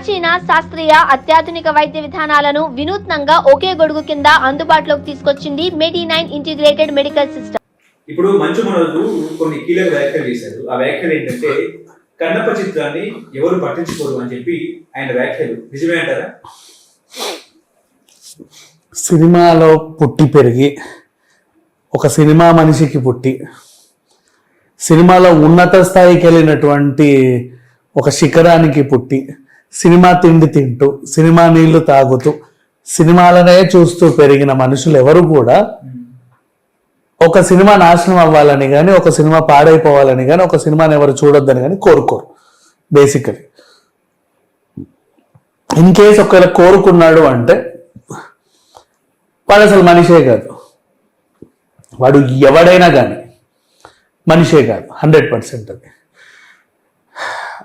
ప్రాచీన శాస్త్రీయ అత్యాధునిక వైద్య విధానాలను వినూత్నంగా ఒకే గొడుగు కింద అందుబాటులోకి తీసుకొచ్చింది Medi nine integrated medical system. ఇప్పుడు మంచు మనోజు కొన్ని కీలక వ్యాఖ్యలు చేశారు. ఆ వ్యాఖ్యలు ఏంటంటే కన్నప్ప చిత్రాన్ని ఎవరు పట్టించుకోరు అని చెప్పి ఆయన వ్యాఖ్యలు. నిజమే అంటారా? సినిమాలో పుట్టి పెరిగి ఒక సినిమా మనిషికి పుట్టి సినిమాలో ఉన్నత స్థాయికి వెళ్ళినటువంటి ఒక శిఖరానికి పుట్టి సినిమా తిండి తింటూ సినిమా నీళ్ళు తాగుతూ సినిమాలనే చూస్తూ పెరిగిన మనుషులు ఎవరు కూడా ఒక సినిమా నాశనం అవ్వాలని కానీ ఒక సినిమా పాడైపోవాలని కానీ ఒక సినిమాని ఎవరు చూడొద్దని కానీ కోరుకోరు బేసికలీ. ఇన్ కేస్ ఒకవేళ కోరుకున్నాడు అంటే వాడు అసలు మనిషే కాదు. వాడు ఎవడైనా కానీ మనిషే కాదు హండ్రెడ్ పర్సెంట్ అది.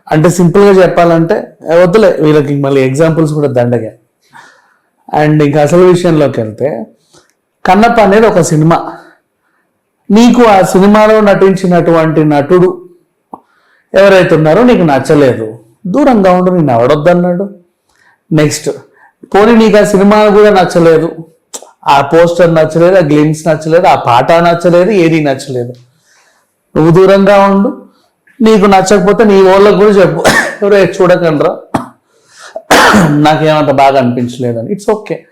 అంటే సింపుల్గా చెప్పాలంటే వద్దులే వీళ్ళకి మళ్ళీ ఎగ్జాంపుల్స్ కూడా దండగా. అండ్ ఇంకా అసలు విషయంలోకి వెళ్తే కన్నప్ప అనేది ఒక సినిమా. నీకు ఆ సినిమాలో నటించినటువంటి నటుడు ఎవరైతే ఉన్నారో నీకు నచ్చలేదు. దూరంగా ఉండు నేను ఎవడొద్దన్నాడు నెక్స్ట్ పోనీ నీకు ఆ సినిమా కూడా నచ్చలేదు. ఆ పోస్టర్ నచ్చలేదు ఆ గ్లిమ్స్ నచ్చలేదు ఆ పాట నచ్చలేదు ఏది నచ్చలేదు. నువ్వు దూరంగా ఉండు. నీకు నచ్చకపోతే నీ వాళ్ళకు కూడా చెప్పు. ఎవరో చూడకండ్రా. నాకేమంత బాగా అనిపించలేదని. ఇట్స్ ఓకే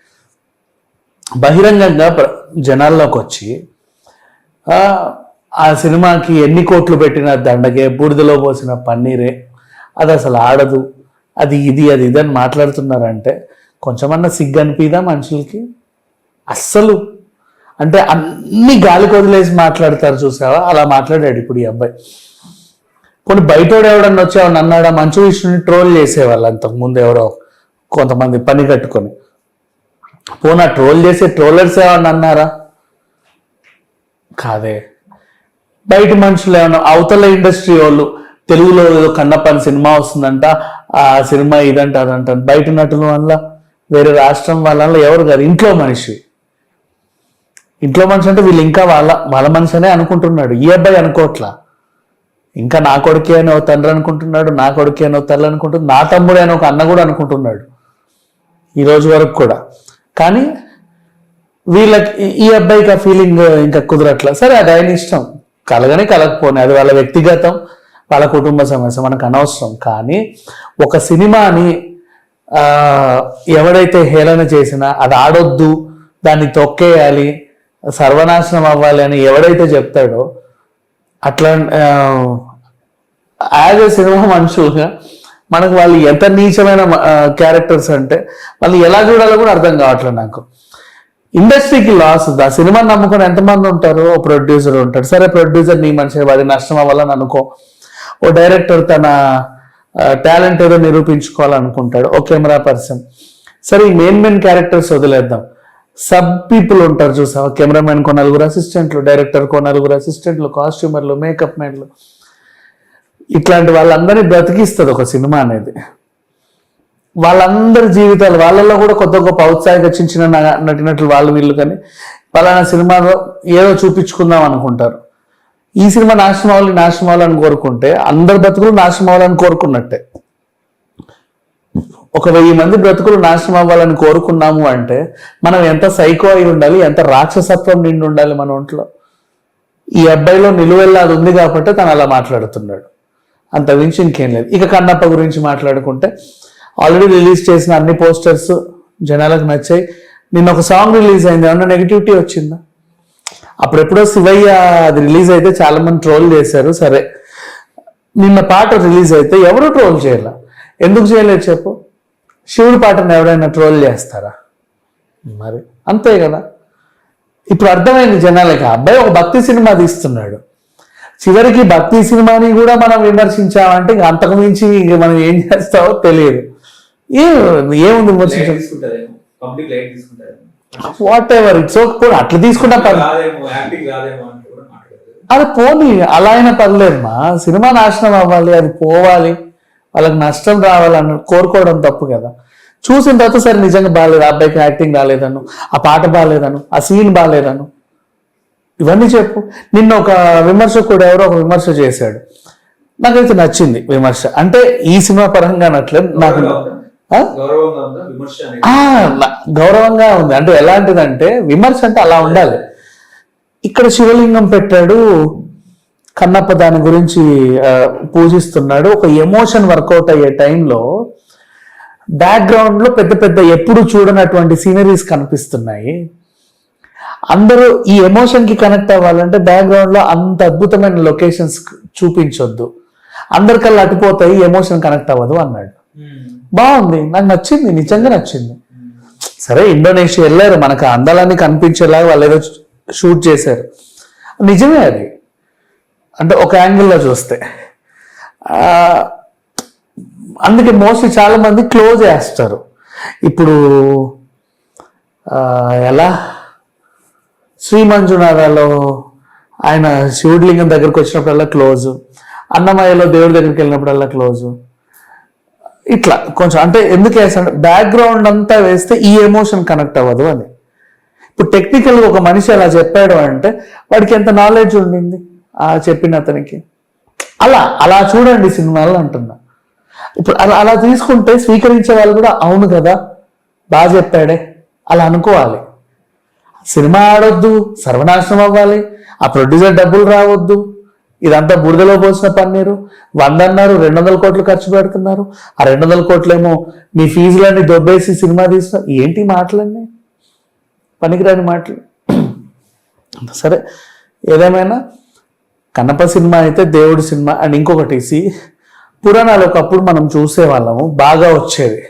బహిరంగంగా ప్ర- జనాల్లోకి వచ్చి ఆ, సినిమాకి ఎన్ని కోట్లు పెట్టిన దండగే బూడిదలో పోసిన పన్నీరే అది అసలు ఆడదు అది ఇది అది ఇది అని మాట్లాడుతున్నారంటే కొంచెమన్నా సిగ్గు అనిపిదా మనుషులకి? అస్సలు. అంటే అన్ని గాలికి వదిలేసి మాట్లాడతారు చూసావా? అలా మాట్లాడాడు ఇప్పుడు ఈ అబ్బాయి. కొన్ని బయటోడు ఎవడన్నా వచ్చి ఎవడన్నా అన్నాడా మంచు విష్ణుని ట్రోల్ చేసేవాళ్ళు అంతకు ముందు ఎవరో కొంతమంది పని కట్టుకొని. పోనా ట్రోల్ చేసే ట్రోలర్స్ ఏమన్నా అన్నారా? కాదే. బయట మనుషులు ఏమన్నా అవతల ఇండస్ట్రీ వాళ్ళు తెలుగులో ఏదో కన్నప్పని సినిమా వస్తుందంట ఆ సినిమా ఇదంట అదంట బయట నటుల వల్ల వేరే రాష్ట్రం వాళ్ళ ఎవరు కాదు ఇంట్లో మనిషి. ఇంట్లో మనిషి అంటే వీళ్ళు ఇంకా వాళ్ళ వాళ్ళ మనిషి అనే అనుకుంటున్నాడు. ఈ అబ్బాయి అనుకోవట్లా ఇంకా నా కొడుకే అని ఒక తండ్రి అనుకుంటున్నాడు నా కొడుకే అని ఒక తల్లి అనుకుంటున్నాడు నా తమ్ముడే అని ఒక అన్న కూడా అనుకుంటున్నాడు. ఈ రోజు వరకు కూడా. కానీ వీళ్ళకి ఈ- అబ్బాయికి ఆ ఫీలింగ్ ఇంకా కుదరట్లా? సరే అది ఆయన ఇష్టం. కలగని కలగపోని అది వాళ్ళ వ్యక్తిగతం వాళ్ళ కుటుంబ సమస్య మనకు అనవసరం. కానీ ఒక సినిమాని ఎవడైతే హేళన చేసినా అది ఆడొద్దు దాన్ని తొక్కేయాలి సర్వనాశనం అవ్వాలి అని ఎవడైతే చెప్తాడో అట్లా యాజ్ ఏ సినిమా మనుషులుగా మనకు వాళ్ళు ఎంత నీచమైన క్యారెక్టర్స్ అంటే వాళ్ళు ఎలా చూడాలో కూడా అర్థం కావట్లేదు నాకు. ఇండస్ట్రీకి లాస్ ఆ సినిమాని నమ్ముకొని ఎంతమంది ఉంటారు? ఓ ప్రొడ్యూసర్ ఉంటాడు. సరే ప్రొడ్యూసర్ నీ మనిషి అది నష్టం అవ్వాలని అనుకో. ఓ డైరెక్టర్ తన టాలెంట్ ఏదో నిరూపించుకోవాలనుకుంటాడు. ఓ కెమెరా పర్సన్. సరే ఈ మెయిన్ మెయిన్ క్యారెక్టర్స్ వదిలేద్దాం. సబ్ పీపుల్ ఉంటారు చూసావా కెమెరామెన్ కో నలుగురు అసిస్టెంట్లు డైరెక్టర్ కో నలుగురు అసిస్టెంట్లు కాస్ట్యూమర్లు మేకప్ మెన్లు ఇట్లాంటి వాళ్ళందరినీ బ్రతికిస్తుంది ఒక సినిమా అనేది. వాళ్ళందరి జీవితాలు వాళ్ళల్లో కూడా కొత్త గొప్ప ఔత్సాహిక చిన్న చిన్న నటినట్లు వాళ్ళు వీళ్ళు కానీ పలానా సినిమాలో ఏదో చూపించుకుందాం అనుకుంటారు. ఈ సినిమా నాశనం అవ్వాలి నాశనం అవ్వాలని కోరుకుంటే అందరి బతుకులు నాశనం అవ్వాలని కోరుకున్నట్టే. ఒక వెయ్యి మంది బ్రతుకులు నాశనం అవ్వాలని కోరుకున్నాము అంటే మనం ఎంత సైకో అయి ఉండాలి ఎంత రాక్షసత్వం నిండి ఉండాలి మన ఒంట్లో? ఈ అబ్బాయిలో నిలువెల్లా అది ఉంది కాబట్టి తను అలా మాట్లాడుతున్నాడు. అంత మించి ఇంకేం లేదు. ఇక కన్నప్ప గురించి మాట్లాడుకుంటే ఆల్రెడీ రిలీజ్ చేసిన అన్ని పోస్టర్స్ జనాలకు నచ్చాయి. నిన్న ఒక సాంగ్ రిలీజ్ అయింది. ఏమన్నా నెగిటివిటీ వచ్చిందా? అప్పుడెప్పుడో శివయ్య అది రిలీజ్ అయితే చాలా మంది ట్రోల్ చేశారు. సరే. నిన్న పాట రిలీజ్ అయితే ఎవరు ట్రోల్ చేయాల? ఎందుకు చేయలేదు చెప్పు? శివుడి పాటను ఎవరైనా ట్రోల్ చేస్తారా? మరి అంతే కదా. ఇప్పుడు అర్థమైంది జనాలకి అబ్బాయి ఒక భక్తి సినిమా తీస్తున్నాడు. చివరికి భక్తి సినిమాని కూడా మనం విమర్శించామంటే ఇంక అంతకు మించి ఇంక మనం ఏం చేస్తామో తెలియదు. ఏ ఏముంది తీసుకుంటారేమో? వాట్ ఎవర్ ఇట్స్ ఓకే అట్లా మాట్లాడతారు అది పోనీ అలా అయినా పర్లేదమ్మా. సినిమా నాశనం అవ్వాలి అది పోవాలి. వాళ్ళకి నష్టం రావాలని కోరుకోవడం తప్పు కదా. చూసిన తర్వాత సరే నిజంగా బాగాలేదు అబ్బాయికి యాక్టింగ్ రాలేదను ఆ పాట బాగాలేదను ఆ సీన్ బాగాలేదను. ఇవన్నీ చెప్పు. నిన్న ఒక విమర్శకుడు ఎవరో ఒక విమర్శ చేశాడు. నాకైతే నచ్చింది విమర్శ. అంటే ఈ సినిమా పరంగా నట్లేదు నాకు గౌరవంగా ఉంది. అంటే ఎలాంటిదంటే విమర్శ అంటే అలా ఉండాలి. ఇక్కడ శివలింగం పెట్టాడు కన్నప్ప దాని గురించి పూజిస్తున్నాడు. ఒక ఎమోషన్ వర్కౌట్ అయ్యే టైంలో బ్యాక్గ్రౌండ్లో పెద్ద పెద్ద ఎప్పుడు చూడనటువంటి సీనరీస్ కనిపిస్తున్నాయి. అందరూ ఈ ఎమోషన్కి కనెక్ట్ అవ్వాలంటే బ్యాక్గ్రౌండ్లో అంత అద్భుతమైన లొకేషన్స్ చూపించొద్దు. అందరికల్లా అటుపోతాయి ఎమోషన్ కనెక్ట్ అవ్వదు అన్నాడు. బాగుంది. నాకు నచ్చింది నిజంగా నచ్చింది. సరే ఇండోనేషియా వెళ్ళారు. మనకు ఆ అందాలన్నీ కనిపించేలాగా వాళ్ళు ఏదో షూట్ చేశారు. నిజమే అది. అంటే ఒక యాంగిల్లో చూస్తే. అందుకే మోస్ట్లీ చాలామంది క్లోజ్ చేస్తారు. ఇప్పుడు ఎలా? శ్రీ మంజునాథలో ఆయన శివుడిలింగం దగ్గరకు వచ్చినప్పుడల్లా క్లోజు అన్నమయ్యలో దేవుడి దగ్గరికి వెళ్ళినప్పుడల్లా క్లోజు ఇట్లా కొంచెం అంటే ఎందుకు వేస్తాడు బ్యాక్గ్రౌండ్ అంతా వేస్తే ఈ ఎమోషన్ కనెక్ట్ అవ్వదు అని. ఇప్పుడు టెక్నికల్ ఒక మనిషి అలా చెప్పాడు అంటే వాడికి ఎంత నాలెడ్జ్ ఉండింది? చెప్పిన అతనికి. అలా అలా చూడండి సినిమాలు అంటున్నా. ఇప్పుడు అలా అలా తీసుకుంటే స్వీకరించే వాళ్ళు కూడా అవును కదా బాగా చెప్పాడే అలా అనుకోవాలి. సినిమా ఆడొద్దు సర్వనాశనం అవ్వాలి ఆ ప్రొడ్యూసర్ డబ్బులు రావద్దు ఇదంతా బురదలో పోసిన పన్నీరు వంద అన్నారు రెండు వందల కోట్లు ఖర్చు పెడుతున్నారు ఆ రెండు వందల కోట్లేమో మీ ఫీజులన్నీ దొబ్బేసి సినిమా తీస్తున్నారు ఏంటి మాటలన్నీ? పనికిరాని మాటలు. సరే ఏదేమైనా కన్నప్ప సినిమా అయితే దేవుడి సినిమా అండ్ ఇంకొకటి సి పురాణాలు ఒకప్పుడు మనం చూసేవాళ్ళము బాగా వచ్చేవి.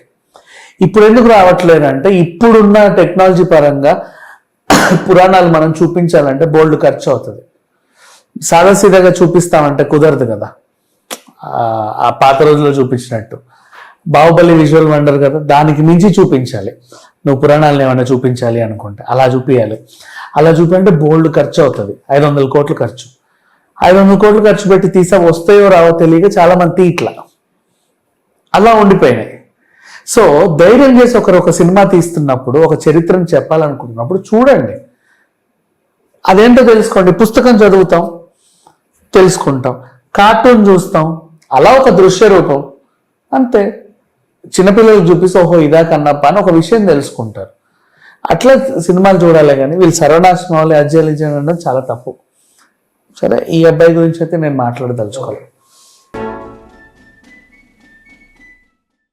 ఇప్పుడు ఎందుకు రావట్లేదు అంటే ఇప్పుడున్న టెక్నాలజీ పరంగా పురాణాలు మనం చూపించాలంటే బోల్డ్ ఖర్చు అవుతుంది. సాదాసీదాగా చూపిస్తామంటే కుదరదు కదా. ఆ- పాత రోజుల్లో చూపించినట్టు. బాహుబలి విజువల్ వండర్ కదా దానికి మించి చూపించాలి. నువ్వు పురాణాలను ఏమైనా చూపించాలి అనుకుంటే అలా చూపించాలి అలా చూపి అంటే బోల్డ్ ఖర్చు అవుతుంది. ఐదు వందల కోట్లు ఖర్చు. ఐదు వందల కోట్లు ఖర్చు పెట్టి తీసా వస్తాయో రావో తెలియక చాలా మంది ఇట్లా. అలా ఉండిపోయినాయి. సో ధైర్యం చేసి ఒకరు ఒక సినిమా తీస్తున్నప్పుడు ఒక చరిత్రను చెప్పాలనుకుంటున్నప్పుడు చూడండి. అదేంటో తెలుసుకోండి. పుస్తకం చదువుతాం తెలుసుకుంటాం. కార్టూన్ చూస్తాం అలా ఒక దృశ్య రూపం. అంతే. చిన్నపిల్లలకు చూపిస్తే ఓహో ఇదా కన్నప్ప అని ఒక విషయం తెలుసుకుంటారు. అట్లా సినిమాలు చూడాలి కానీ వీళ్ళు సర్వనాశనం అవ్వాలి అజ్జలు అనడం చాలా తప్పు. సరే ఈ అబ్బాయి గురించి అయితే నేను మాట్లాడదలుచుకోవాలి